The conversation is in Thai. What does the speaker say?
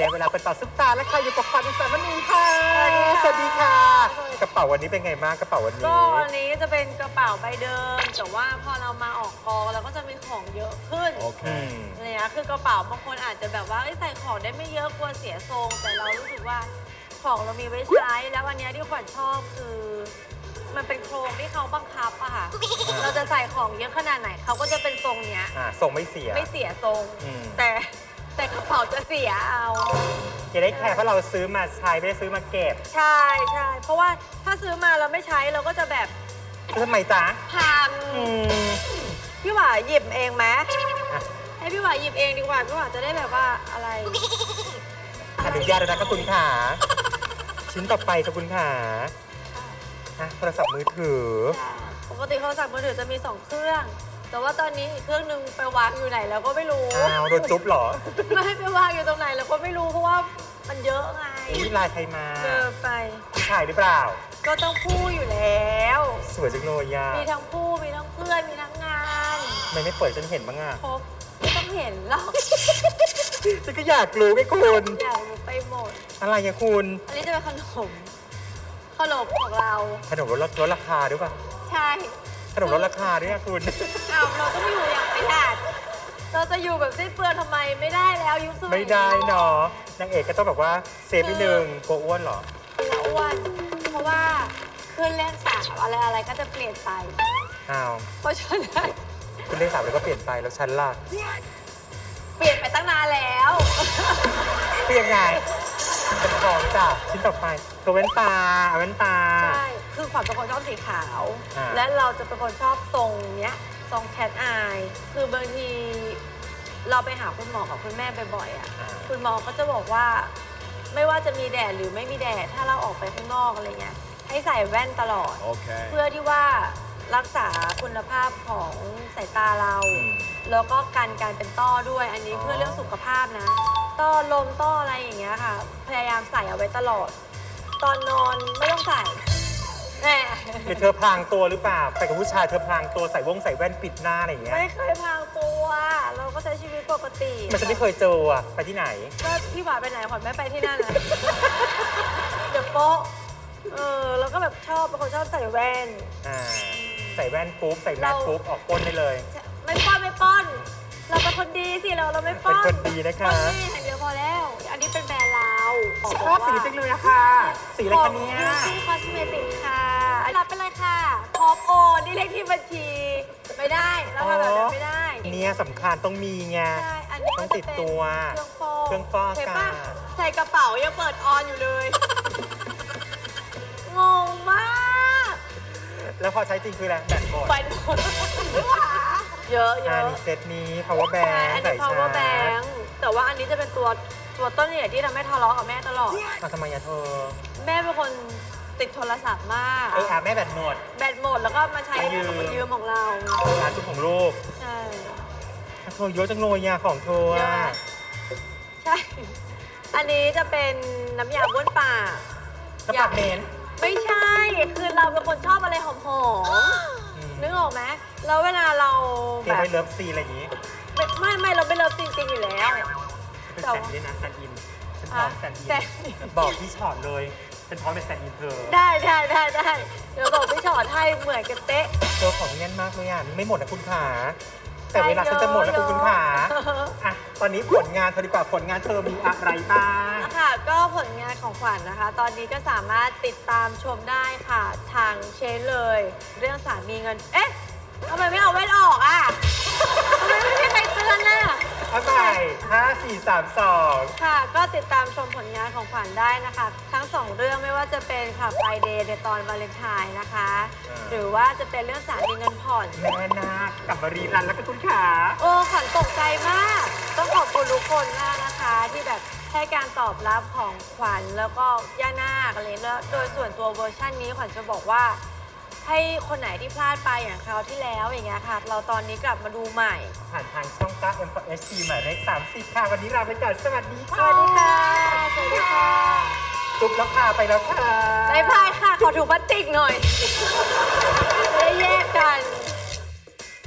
ได้เวลาไปต่อซุปตาแล้วค่ะอยู่กับขวัญอุสามณีค่ะ สวัสดีค่ะ กระเป๋าวันนี้เป็นไงบ้างกระเป๋าวันนี้ ก็อันนี้จะเป็นกระเป๋าใบเดิม แต่ว่าพอเรามาออกกองเราก็จะมีของเยอะขึ้นอืมอะไรเงี้ยคือกระเป๋าบางคนอาจจะแบบว่าเอ้ยใส่ของได้ไม่เยอะกลัวเสียทรง แต่เรารู้สึกว่าของเรามีไว้ใช้แล้ววันเนี้ยที่ขวัญชอบคือ มันเป็นโครงที่เขาบังคับอะค่ะเราจะใส่ของเยอะขนาดไหนเขาก็จะเป็นทรงเนี้ย อ่าส่งไม่เสีย ไม่เสียทรง อืม แต่ แต่กระเป๋าจะเสียเอา จะได้แค่เพราะเราซื้อมาใช้ไม่ได้ซื้อมาเก็บใช่ใช่เพราะว่าถ้าซื้อมาเราไม่ใช้เราก็จะแบบทำไมจ๊ะพังอืมพี่หว่าหยิบเองไหมอะให้พี่หว่าหยิบเองดีกว่าพี่หว่าจะได้แบบว่าอะไร อนุญาตแล้วนะคะคุณขาชิ้นต่อไปค่ะคุณขาอะโทรศัพท์มือถือ ปกติโทรศัพท์มือถือจะมี 2 เครื่อง แต่ว่าตอนนี้อีกเครื่องหนึงไปวางอยู่ไหนแล้วก็ไม่รู้อ้าวโดนจุ๊บเหรอ ไม่ให้ไปวางอยู่ตรงไหนแล้วก็ไม่รู้เพราะว่ามันเยอะไงนี่ลายใครมาเจอไปผู้ชายหรือเปล่า ก็ต้องพูดอยู่แล้ว สวยจังเลยย่ามีทั้งผู้มีทั้งเพื่อนมีทั้งงานทำไมไม่เปิดฉันเห็นบ้างอะครบไม่ต้องเห็นหรอกฉันก็อยากรู้ไงคุณ อยากรู้ไปหมด อะไรอะคุณ อันนี้จะเป็นขนมขนมของเรา ขนมลดลดราคาด้วยป่ะ ใช่ ขนมลดราคาด้วยอะคุณ อ้าวเราต้องอยู่อย่างประหยัดเราจะอยู่แบบสิ้นเปลืองทำไมไม่ได้แล้วยุคสมัยไม่ได้เนาะนางเอกก็ต้องแบบว่าเซฟนิดนึงกลัวอ้วนเหรอตัวอ้วนเพราะว่าเครื่องเล่นสาวอะไรอะไรก็จะเปลี่ยนไป อ้าว เพราะฉะนั้นคุณเลขสามแล้วก็เปลี่ยนไปแล้วฉันล่ะ เปลี่ยนไปตั้งนานแล้ว เปลี่ยนไงเป็นของจ้ะชิ้นต่อไปตัวเว้นตาเอาเว้นตา ใช่ คือขวัญเป็นคนชอบสีขาว อ่า และเราจะเป็นคนชอบทรงเนี้ยทรงแคทอายคือบางทีเราไปหาคุณหมอกับคุณแม่บ่อยๆอะ อ่า คุณหมอก็จะบอกว่า ไม่ว่าจะมีแดดหรือไม่มีแดด ถ้าเราออกไปข้างนอกอะไรเงี้ยให้ใส่แว่นตลอด Okay. เพื่อที่ว่ารักษาคุณภาพของสายตาเรา อืมแล้วก็กันการเป็นต้อด้วยอันนี้อ๋อ เพื่อเรื่องสุขภาพนะ ต้อลมต้ออะไรอย่างเงี้ยค่ะ พยายามใส่เอาไว้ตลอด ตอนนอนไม่ต้องใส่ แหมหรือเธอพรางตัวหรือเปล่า ไปกับผู้ชายเธอพรางตัวใส่วงใส่แว่นปิดหน้าอะไรอย่างเงี้ยไม่เคยพรางตัว เราก็ใช้ชีวิตปกติมันจะไม่เคยเจออะไปที่ไหน ก็พี่หวานไปไหนขวัญไม่ไปที่นั่นนะเดี๋ยวโป๊ะเออแล้วก็แบบชอบเป็นคนชอบใส่แว่น อ่าใส่แว่นปุ๊บใส่แมสเราปุ๊บออกก้นได้เลย ไม่ป้อนไม่ป้อน เราเป็นคนดีสิเราเราไม่ป้อนเป็นคนดีนะคะป้อนนี่อย่างเดียวพอแล้ว อันนี้เป็นแบรนด์เราชอบสีจังเลยอะค่ะสีอะไรคะเนี่ยที่คอสเมติกค่ะรับเป็นไร ค่ะพร้อมโอนนี่เลขที่บัญชี ไม่ได้เราทำแบบนั้นไม่ได้เนี่ยสำคัญต้องมีไง ใช่อันนี้ต้องติดตัวเครื่องฟอกเครื่องฟอกเห็นปะค่ะใส่กระเป๋ายังเปิดออนอยู่เลย งงมากแล้วพอใช้จริงคืออะไรแบตหมดไปหมดไม่หวาเยอะเยอ่าอะนี่เซตนี้ power ใช่ bank อันใส่นี้ ชา power ร์จ bank แต่ว่าอันนี้จะเป็นตัวตัวต้นเหตุที่ทำให้ทะเลาะกับแม่ตลอดอะทำไมอะเธอ แม่เป็นคน ติดโทรศัพท์มาก เอออะแม่แบตหมด แบตหมดแล้วก็มาใช้ยืมยืมของเราร้านจุ๊บของลูกใช่อะเธอเยอะจังเลยอะของเธอเยอะอะไหมใช่ อันนี้จะเป็นน้ำยาบ้วนปากกระปักเมนไม่ใช่ คือเราเป็นคนชอบอะไรหอมอืมๆนึกออกไหมแล้วเวลาเราเก็บแบบไว้เลิฟซีนอะไรอย่างงี้ไม่ไม่ไม่เราไม่เลิฟจริงๆอยู่แล้ว เป็นแต่แซว่านด์ด้วยนะแซนด์อินฉันพร้อมอะแซนด์อิแต่นบอกพี่ชอตเลย ฉันพร้อมเป็นแซนด์อินเธอได้ได้ได้ได้เดี๋ยวบอกพี่ชอดให้เหมือนกันเต๊ะเธอของแน่นมากเลยอะไม่หมดนะคุณขา แต่เวลาฉันจะหมดแล้วคุณคุณขาอะตอนนี้ผลงานเธอดีกว่าผลงานเธอมีอะไรบ้าง ค่ะก็ผลงานของขวัญนะคะ ตอนนี้ก็สามารถติดตามชมได้ค่ะทางเชนเลย เรื่องสามีเงิน เอ๊ะทำไมไม่เอาแว่นออกอะ เอาใหม่ห้าสี่สามสองค่ะ ก็ติดตามชมผลงานของขวัญได้นะคะ ทั้งสองเรื่องไม่ว่าจะเป็นค่ะไฟเดย์ในตอนวาเลนไทน์นะคะ หรือว่าจะเป็นเรื่องสามีเงินผ่อน แม่นาคกับมารีรันแล้วก็คุณขา โอ้ขวัญตกใจมาก ต้องขอบคุณทุกคนมากนะคะ ที่แบบให้การตอบรับของขวัญแล้วก็ย่านาคอะไรแล้วโดยส่วนตัวเวอร์ชันนี้ขวัญจะบอกว่า ให้คนไหนที่พลาดไปอย่างคราวที่แล้วอย่างเงี้ยค่ะ เราตอนนี้กลับมาดูใหม่ ผ่านทางช่องก้า M 4 H T หมายเลข30ค่ะ วันนี้ลาไปก่อนสวัสดีสค่ะวัสดีค่ะ สวัสดีค่ะจุ๊บแล้วพาไปแล้วค่ะ บายบายค่ะ ขอถุงพลาสติกหน่อยจะได้แยกกัน